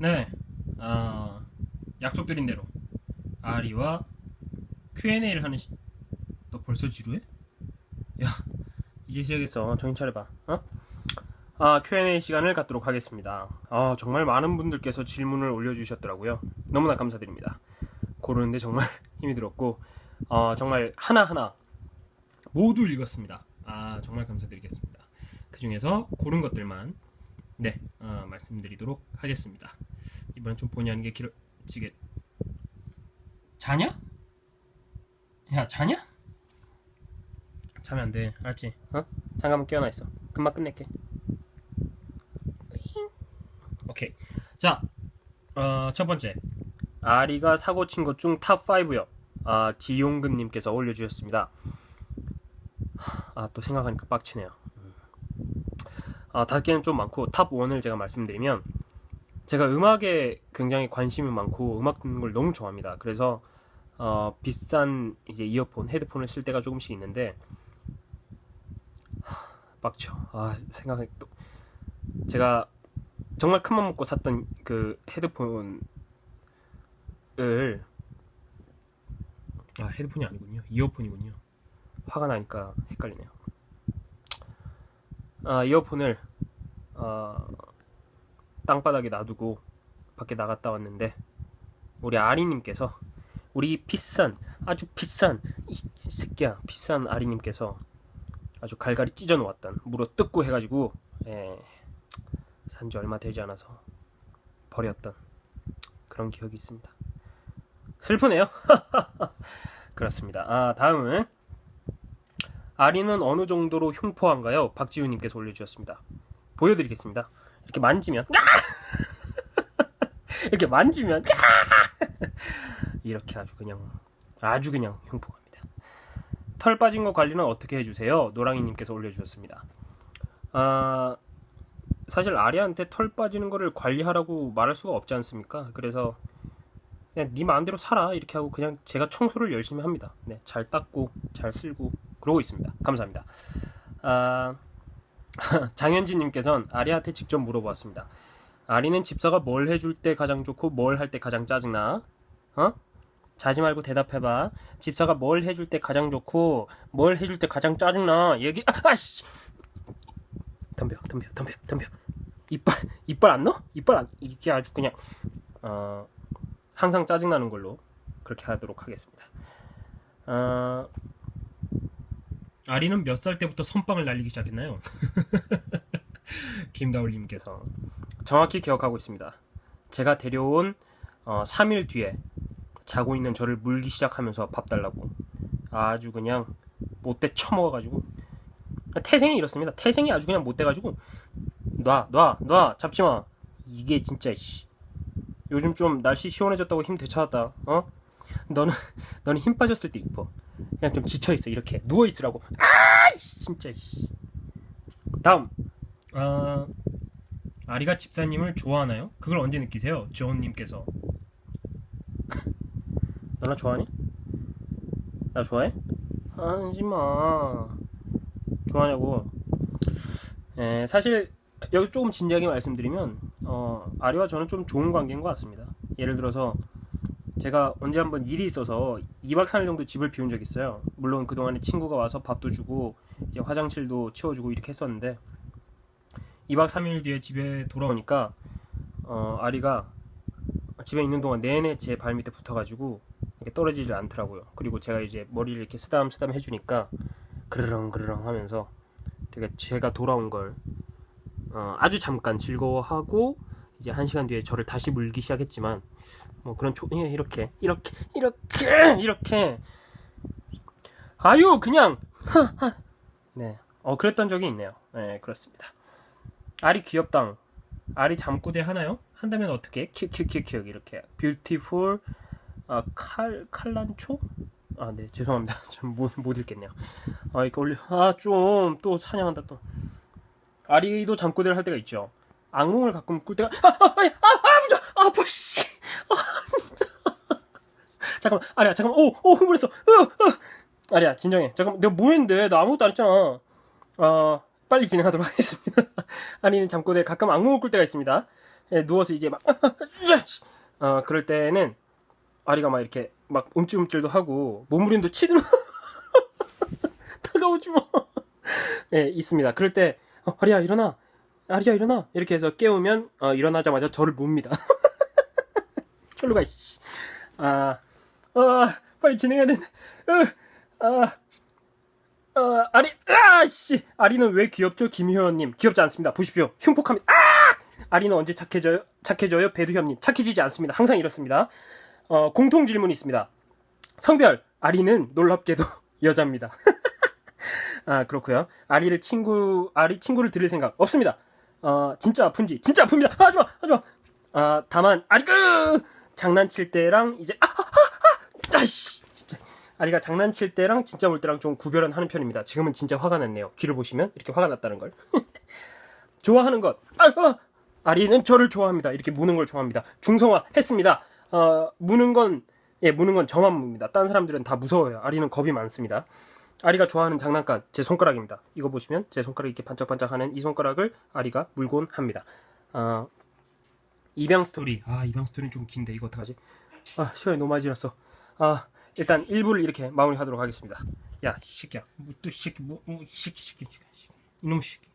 네, 어, 약속드린 대로 아리와 Q&A를 하는 시... 너 벌써 지루해? 야, 이제 시작했어. 정신 차려봐. 어? 아, Q&A 시간을 갖도록 하겠습니다. 아, 정말 많은 분들께서 질문을 올려주셨더라고요. 너무나 감사드립니다. 고르는데 정말 힘이 들었고, 어, 정말 하나하나 모두 읽었습니다. 아, 정말 감사드리겠습니다. 그 중에서 고른 것들만 네, 어, 말씀드리도록 하겠습니다. 이번엔 좀 본의 아니게 길어지게 자냐? 야, 자냐? 자면 안 돼, 알았지? 어? 잠깐만 깨어나 있어. 금방 끝낼게. 오케이. 자, 어, 첫 번째. 아리가 사고 친 것 중 탑 5요. 아, 지용근님께서 올려주셨습니다. 아, 또 생각하니까 빡치네요. 아, 다섯 개는 좀 많고 탑 1을 제가 말씀드리면 제가 음악에 굉장히 관심이 많고 음악 듣는 걸 너무 좋아합니다. 그래서 어, 비싼 이제 이어폰, 헤드폰을 쓸 때가 조금씩 있는데 하, 빡쳐. 아, 생각해 또 제가 정말 큰맘 먹고 샀던 그 헤드폰을 아, 헤드폰이 아니군요. 이어폰이군요. 화가 나니까 헷갈리네요. 아, 이어폰을 어, 땅바닥에 놔두고 밖에 나갔다 왔는데 우리 아리님께서 우리 비싼 아주 비싼 이 새끼야 비싼 아리님께서 아주 갈갈이 찢어 놓았던 물어 뜯고 해가지고 예, 산지 얼마 되지 않아서 버렸던 그런 기억이 있습니다. 슬프네요. 그렇습니다. 아 다음은 아리는 어느 정도로 흉포한가요? 박지훈님께서 올려주셨습니다. 보여드리겠습니다. 이렇게 만지면 이렇게 만지면 이렇게 아주 그냥 아주 그냥 흉포합니다. 털 빠진 거 관리는 어떻게 해주세요? 노랑이님께서 올려주셨습니다. 아 사실 아리한테 털 빠지는 거를 관리하라고 말할 수가 없지 않습니까? 그래서 그냥 네 마음대로 살아 이렇게 하고 그냥 제가 청소를 열심히 합니다. 네, 잘 닦고 잘 쓸고 그러고 있습니다. 감사합니다. 아, 장현진님께서는 아리한테 직접 물어보았습니다. 아리는 집사가 뭘 해줄 때 가장 좋고 뭘 할 때 가장 짜증나? 어? 자지 말고 대답해봐. 집사가 뭘 해줄 때 가장 좋고 뭘 해줄 때 가장 짜증나? 얘기. 아씨. 덤벼, 덤벼, 덤벼, 덤벼. 이빨, 이빨 안 넣어? 이빨 안. 이게 아주 그냥 어, 항상 짜증 나는 걸로 그렇게 하도록 하겠습니다. 어, 아리는 몇 살 때부터 선빵을 날리기 시작했나요? 김다울님께서 정확히 기억하고 있습니다. 제가 데려온 어, 3일 뒤에 자고 있는 저를 물기 시작하면서 밥 달라고 아주 그냥 못돼 처먹어가지고 태생이 이렇습니다. 태생이 아주 그냥 못돼가지고 놔, 놔, 놔, 잡지 마. 이게 진짜 씨. 요즘 좀 날씨 시원해졌다고 힘 되찾았다. 어? 너는 너는 힘 빠졌을 때 이뻐. 그냥 좀 지쳐 있어 이렇게 누워 있으라고. 아, 씨, 진짜. 씨. 다음. 아 아리가 집사님을 좋아하나요? 그걸 언제 느끼세요? 지원님께서. 너나 좋아하니? 나 좋아해? 하지 마. 좋아하냐고. 에, 사실 여기 조금 진지하게 말씀드리면 어, 아리와 저는 좀 좋은 관계인 것 같습니다. 예를 들어서 제가 언제 한번 일이 있어서 2박 3일 정도 집을 비운 적이 있어요. 물론 그동안에 친구가 와서 밥도 주고 이제 화장실도 치워주고 이렇게 했었는데 2박 3일 뒤에 집에 돌아오니까 어, 아리가 집에 있는 동안 내내 제 발 밑에 붙어가지고 이렇게 떨어지질 않더라고요. 그리고 제가 이제 머리를 이렇게 쓰담 쓰담 해주니까 그르렁 그르렁 하면서 되게 제가 돌아온 걸 어, 아주 잠깐 즐거워하고 이제 한 시간 뒤에 저를 다시 물기 시작했지만 뭐 그런 초, 예, 이렇게 이렇게 이렇게 이렇게. 아유 그냥. 네어 그랬던 적이 있네요. 네 그렇습니다. 알이 귀엽당 알이 잠꼬대 하나요? 한다면 어떻게? 큐큐큐큐 이렇게. 뷰티풀 아, 칼 칼란초? 아 네 죄송합니다. 좀못 못 읽겠네요. 아 이거 올려 아 좀 또 사냥한다 또. 아리도 잠꼬대를 할 때가 있죠. 악몽을 가끔 꿀 때가 아, 아, 아, 아, 아, 아파, 씨. 아, 진짜. 잠깐만, 아리야, 잠깐만, 오, 오, 흥분했어. 으, 으. 아리야, 진정해. 잠깐만, 내가 뭐 했는데? 나 아무것도 안 했잖아. 어, 빨리 진행하도록 하겠습니다. 아리는 잠꼬대 가끔 악몽을 꿀 때가 있습니다. 예, 누워서 이제 막 어, 그럴 때는 아리가 막 이렇게 막 움찔움찔도 하고 몸부림도 치들어 다가오지 마. 예, 있습니다. 그럴 때 어, 아리야 일어나, 아리야 일어나 이렇게 해서 깨우면 어, 일어나자마자 저를 봅니다. 절로 가. 씨. 아, 아, 빨리 진행해야 되는데. 어, 아, 어, 아리, 아, 씨. 아리는 왜 귀엽죠? 김효연님. 귀엽지 않습니다. 보십시오. 흉폭합니다. 아! 아리는 언제 착해져요? 착해져요? 배두현님. 착해지지 않습니다. 항상 이렇습니다. 어, 공통 질문이 있습니다. 성별. 아리는 놀랍게도 여자입니다. 아, 그렇고요 아리를 친구, 아리 친구를 들일 생각 없습니다. 어, 진짜 아픈지, 진짜 아픕니다. 하지 마, 하지 마. 아, 다만, 아리가 장난칠 때랑 이제, 아, 아, 아, 아, 아씨. 진짜. 아리가 장난칠 때랑 진짜 볼 때랑 좀 구별은 하는 편입니다. 지금은 진짜 화가 났네요. 귀를 보시면 이렇게 화가 났다는 걸. 좋아하는 것. 아, 아, 아리는 저를 좋아합니다. 이렇게 무는 걸 좋아합니다. 중성화 했습니다. 어, 무는 건, 예, 무는 건 저만 묵니다. 딴 사람들은 다 무서워요. 아리는 겁이 많습니다. 아리가 좋아하는 장난감, 제 손가락입니다. 이거 보시면 제 손가락이 이렇게 반짝반짝하는 이 손가락을 아리가 물곤 합니다. 어, 입양 스토리. 아, 입양 스토리는 좀 긴데, 이거 어떡하지? 아, 시간이 너무 많이 지났어. 아, 일단 1부를 이렇게 마무리하도록 하겠습니다. 야, 이 새끼야. 뭐, 또, 이 새끼, 뭐, 이 새끼, 이 새끼. 이놈 새끼.